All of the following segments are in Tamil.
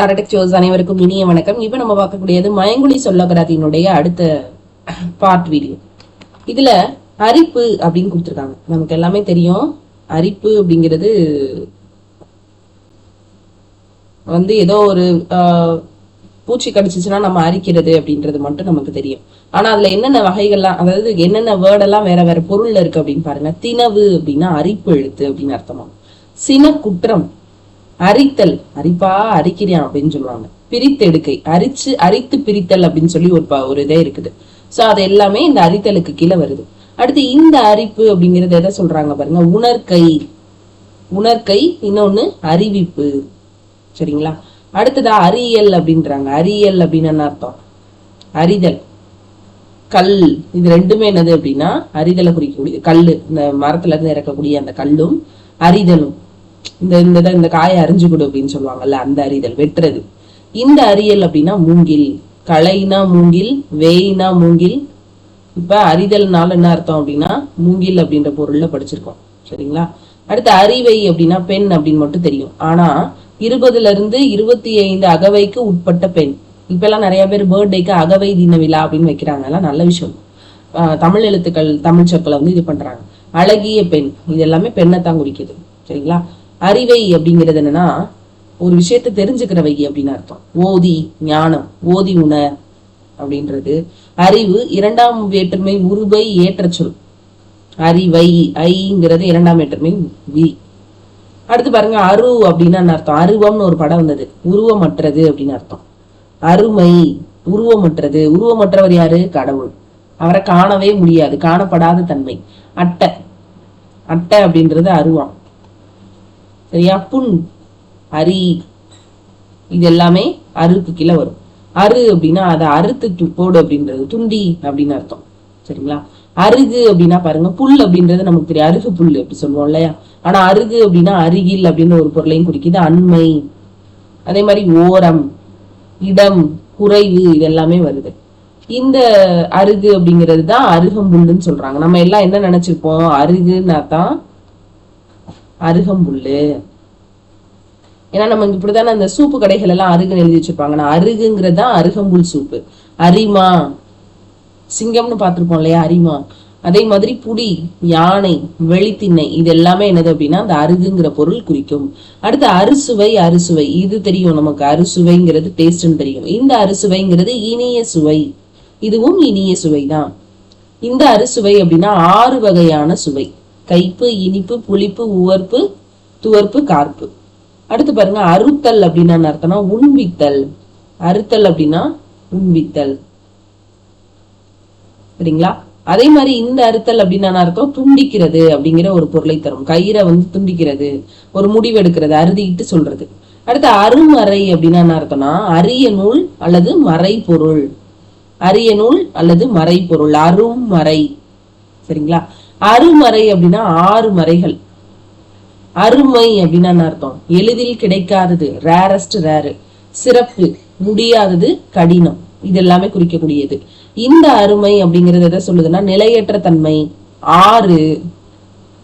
டாரடெக் ஜோஸ் அனைவருக்கும் இனிய வணக்கம். இப்போ நம்ம பார்க்கக்கூடியது மயங்குழி சொல்லகராதியினுடைய அடுத்த பார்ட் வீடியோ இதுல அரிப்பு அப்படின்னு கொடுத்துருக்காங்க. நமக்கு எல்லாமே தெரியும். அரிப்பு அப்படிங்கிறது வந்து ஏதோ ஒரு பூச்சி கடிச்சிச்சுன்னா நம்ம அரிக்கிறது அப்படின்றது மட்டும் நமக்கு தெரியும். ஆனா அதுல என்னென்ன வகைகள்லாம் அதாவது என்னென்ன வேர்டெல்லாம் வேற வேற பொருள்ல இருக்கு அப்படின்னு பாருங்க. தினவு அப்படின்னா அரிப்பு எழுத்து அப்படின்னு அர்த்தமாகும். சின குற்றம் அரித்தல். அரிப்பா அரிக்கிறான் அப்படின்னு சொல்லுவாங்க. பிரித்தெடுக்கை. அரிச்சு அரித்து பிரித்தல் அப்படின்னு சொல்லி ஒரு ப- ஒரு இதே இருக்குது. சோ அது எல்லாமே இந்த அரித்தலுக்கு கீழே வருது. அடுத்து இந்த அரிப்பு அப்படிங்கறது எதை சொல்றாங்க பாருங்க? உணர்கை உணர்கை இன்னொன்னு அறிவிப்பு. சரிங்களா? அடுத்ததா அறியல் அப்படின்றாங்க. அறியல் அப்படின்னு என்ன அர்த்தம்? அறிதல். கல். இது ரெண்டுமே என்னது அப்படின்னா அறிதலை குறிக்கக்கூடிய கல் இந்த மரத்துல இருந்து இறக்கக்கூடிய அந்த கல்லும் அறிதலும். இந்த இந்த இதை- இந்த காயை அரிஞ்சு கொடு அப்படின்னு சொல்லுவாங்கல்ல அந்த அறிதல் வெட்டுறது. இந்த அறியல் அப்படின்னா மூங்கில். களைனா மூங்கில் வேய்னா மூங்கில். இப்ப அறிதல்னால என்ன அர்த்தம் அப்படின்னா மூங்கில் அப்படின்ற பொருள்ல படிச்சிருக்கோம். சரிங்களா? அடுத்து அறிவை அப்படின்னா பெண் அப்படின்னு மட்டும் தெரியும். ஆனா இருபதுல இருந்து இருபத்தி ஐந்து அகவைக்கு உட்பட்ட பெண். இப்ப எல்லாம் நிறைய பேர் பர்த்டேக்கு அகவை தின விழா அப்படின்னு வைக்கிறாங்க. எல்லாம் நல்ல விஷயம். ஆஹ் தமிழ் எழுத்துக்கள் தமிழ் சொற்களை வந்து இது பண்றாங்க. அழகிய பெண். இது எல்லாமே பெண்ணைத்தான் குறிக்குது. சரிங்களா? அறிவை அப்படிங்கிறது என்னன்னா ஒரு விஷயத்தை தெரிஞ்சுக்கிறவை அப்படின்னு அர்த்தம். ஓதி ஞானம் ஓதி உணர் அப்படின்றது. அறிவு இரண்டாம் வேற்றுமை உருவை ஏற்ற சொல். அறிவை ஐங்கிறது இரண்டாம் வேற்றுமை வி. அடுத்து பாருங்க அரு அப்படின்னா என்ன அர்த்தம்? அருவம்னு ஒரு படம் வந்தது. உருவமற்றது அப்படின்னு அர்த்தம். அருமை உருவமற்றது. உருவமற்றவர் யாரு? கடவுள். அவரை காணவே முடியாது. காணப்படாத தன்மை. அட்டை. அட்டை அப்படின்றது அருவம். சரியா புண் அரி இது எல்லாமே அருக்கு கீழே வரும். அரு அப்படின்னா அதை அறுத்து துப்போடு போடு அப்படின்றது துண்டி அப்படின்னு அர்த்தம். சரிங்களா? அருகு அப்படின்னா பாருங்க புல் அப்படின்றது நமக்கு தெரியும். அருகு புல் அப்படி சொல்லுவோம் இல்லையா? ஆனா அருகு அப்படின்னா அருகில் அப்படின்னு ஒரு பொருளையும் குறிக்குது. அண்மை. அதே மாதிரி ஓரம் இடம் குறைவு இது எல்லாமே வருது. இந்த அருகு அப்படிங்கிறது தான் அருகம்புல்லுன்னு சொல்றாங்க. நம்ம எல்லாம் என்ன நினைச்சிருப்போம்? அருகுன்னா தான் அருகம்புல்லு. ஏன்னா நம்ம இப்படிதானே அந்த சூப்பு கடைகள் எல்லாம் அருகுன்னு எழுதி வச்சிருப்பாங்க. நான் அருகுங்கிறது தான் அருகம்புல் சூப்பு. அரிமா. சிங்கம்னு பார்த்திருப்போம் இல்லையா அரிமா. அதே மாதிரி புடி யானை வெளித்திண்ணை இது எல்லாமே என்னது அப்படின்னா அந்த அருகுங்கிற பொருள் குறிக்கும். அடுத்து அறுசுவை அறுசுவை. இது தெரியும் நமக்கு. அறுசுவைங்கிறது டேஸ்ட்னு தெரியும். இந்த அறுசுவைங்கிறது இனிய சுவை. இதுவும் இனிய சுவை தான் இந்த அறுசுவை அப்படின்னா ஆறு வகையான சுவை. கைப்பு இனிப்பு புளிப்பு உவர்ப்பு துவர்ப்பு கார்ப்பு. அடுத்து பாருங்க அறுத்தல் அப்படின்னா அர்த்தம்னா உண்வித்தல். அறுத்தல் அப்படின்னா உண்வித்தல். சரிங்களா? அதே மாதிரி இந்த அறுத்தல் அப்படின்னா அர்த்தம்? துண்டிக்கிறது அப்படிங்கிற ஒரு பொருளை தரும். கயிறை வந்து துண்டிக்கிறது ஒரு முடிவு எடுக்கிறது அறுதிட்டு சொல்றது. அடுத்து அருமறை அப்படின்னா என்ன அர்த்தம்னா அரிய நூல் அல்லது மறை பொருள் அரிய நூல் அல்லது மறை பொருள் அரும் மறை சரிங்களா? அருமறை அப்படின்னா ஆறு மறைகள். அருமை அப்படின்னா அர்த்தம். எளிதில் கிடைக்காதது ரேரஸ்ட் ரேரு சிறப்பு முடியாதது கடினம். இது எல்லாமே குறிக்கக்கூடியது. இந்த அருமை அப்படிங்கிறது எதை சொல்லுதுன்னா நிலையற்ற தன்மை. ஆறு.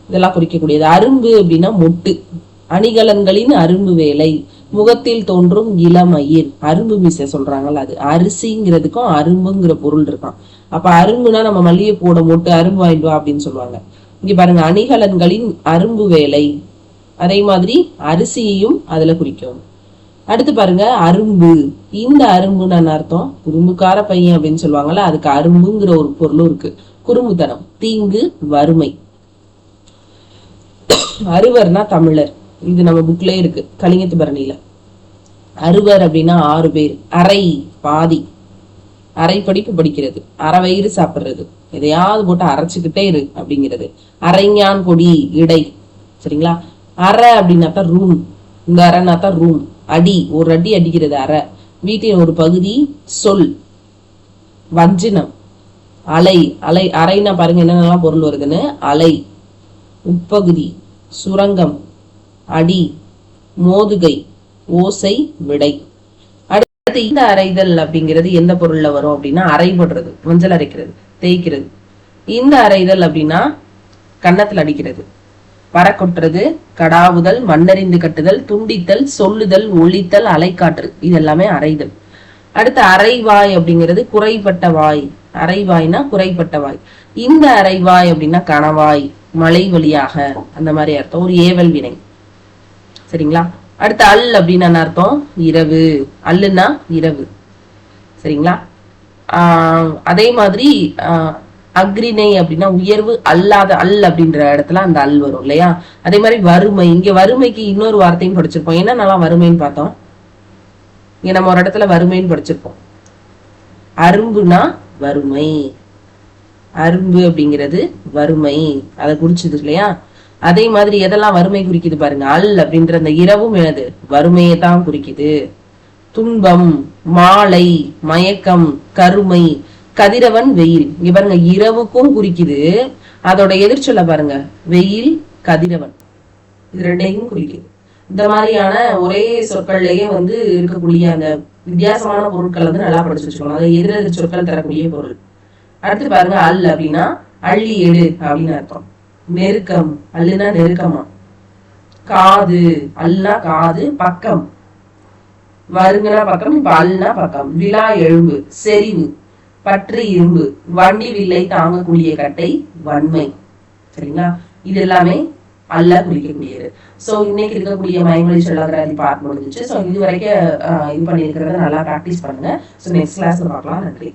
இதெல்லாம் குறிக்கக்கூடியது. அரும்பு அப்படின்னா மொட்டு. அணிகலன்களின் அரும்பு வேலை. முகத்தில் தோன்றும் இளமயிர் அரும்பு மீசை சொல்றாங்கல்ல அது அரிசிங்கிறதுக்கும் அரும்புங்கிற பொருள் இருக்கான் அப்ப அரும்புனா நம்ம மல்லிகை போட மொட்டு அரும்பு வாங்கிட்டு வா அப்படின்னு சொல்லுவாங்க. இங்க பாருங்க அணிகலன்களின் அரும்பு வேலை. அதே மாதிரி அரிசியையும் அதுல குறிக்கும். அடுத்து பாருங்க அரும்பு. இந்த அரும்புன்னு அர்த்தம்? குறும்புக்கார பையன் அப்படின்னு சொல்லுவாங்கல்ல அதுக்கு அரும்புங்கிற ஒரு பொருளும் இருக்கு. குறும்புத்தனம். தீங்கு வறுமை. அறுவர்னா தமிழர். இது நம்ம புக்லயே இருக்கு. கலிங்கத்து பரணியில. அறுவர் அப்படின்னா ஆறு பேர். அரை பாதி. அரை படிப்பு படிக்கிறது. அரை வயிறு சாப்பிடுறது. எதையாவது போட்டு அரைச்சுக்கிட்டே இரு அப்படிங்கிறது. அரைஞான் கொடி இடை. சரிங்களா? அரை அப்படின்னாத்தா ரூம் இந்த அரைனாத்தா ரூம் அடி. ஒரு அடி அடிக்கிறது அரை. வீட்டின் ஒரு பகுதி சொல். வஞ்சினம். அலை. அலை. அரைனா பாருங்க என்னென்னலாம் பொருள் வருதுன்னு? அலை. உட்பகுதி. சுரங்கம். அடி. மோதுகை. ஓசை. விடை. அடுத்து இந்த அரைதல் அப்படிங்கிறது எந்த பொருள்ல வரும் அப்படின்னா அரைபடுறது மஞ்சள் அரைக்கிறது தேய்க்கிறது. இந்த அரைதல் அப்படின்னா கன்னத்தில் அடிக்கிறது. பறக்கொட்டுறது கடாவுதல் மண்ணறிந்து கட்டுதல் துண்டித்தல் சொல்லுதல் ஒழித்தல் அலைக்காற்று இது எல்லாமே அரைதல். அடுத்து அரைவாய் அப்படிங்கிறது குறைபட்ட வாய். அரைவாய்னா குறைபட்ட வாய். இந்த அரைவாய் அப்படின்னா கணவாய் மலை வழியாக அந்த மாதிரி அர்த்தம். ஒரு ஏவல் வினை. சரிங்களா? அடுத்து அல் அப்படின்னு அர்த்தம்? இரவு. அல்லுன்னா இரவு. சரிங்களா? ஆஹ் அதே மாதிரி ஆஹ் அக்ரிணை அப்படின்னா உயர்வு அல்லாத அல் அப்படின்ற இடத்துல அந்த அல் வரும் இல்லையா? அதே மாதிரி வறுமை. இங்க வறுமைக்கு இன்னொரு வார்த்தையும் படிச்சிருப்போம். என்ன நல்லா வறுமைன்னு பார்த்தோம்? இங்க நம்ம ஒரு இடத்துல வறுமைன்னு படிச்சிருப்போம். அரும்புனா வறுமை. அரும்பு அப்படிங்கிறது வறுமை. அதை குறிச்சது இல்லையா? அதே மாதிரி எதெல்லாம் வறுமை குறிக்குது பாருங்க. அல் அப்படின்ற அந்த இரவும் எனது வறுமையை தான் குறிக்குது. துன்பம் மாலை மயக்கம் கருமை கதிரவன் வெயில். இங்க பாருங்க இரவுக்கும் குறிக்குது. அதோட எதிர்ச்சொல்ல பாருங்க. வெயில் கதிரவன். இது ரெண்டையும் குறிக்குது. இந்த மாதிரியான ஒரே சொற்கள்லயே வந்து இருக்கக்கூடிய அந்த வித்தியாசமான பொருட்கள் வந்து நல்லா படிச்சு வச்சுக்கணும் அதை எதிரெதிர் சொற்கள் தரக்கூடிய பொருள். அடுத்து பாருங்க அல் அப்படின்னா அள்ளி எடு அப்படின்னு அர்த்தம். நெருக்கம் அல்லுனா நெருக்கமா? காது அல்லா காது பக்கம். வருங்கனா பக்கம் இப்ப அல்னா பக்கம். விழா எழும்பு செறிவு. பற்று இரும்பு. வண்டி வில்லை தாங்கக்கூடிய கட்டை வன்மை. சரிங்களா? இது எல்லாமே அல்ல குறிக்கக்கூடியது. சோ இன்னைக்கு இருக்கக்கூடிய மயமொழி சொல்லாத பார்ட் முடிஞ்சிச்சு. சோ இது வரைக்கும் அஹ், இது பண்ணியிருக்கிறத நல்லா ப்ராக்டிஸ் பண்ணுங்க. சோ நெக்ஸ்ட் கிளாஸ்ல பார்க்கலாம். நன்றி.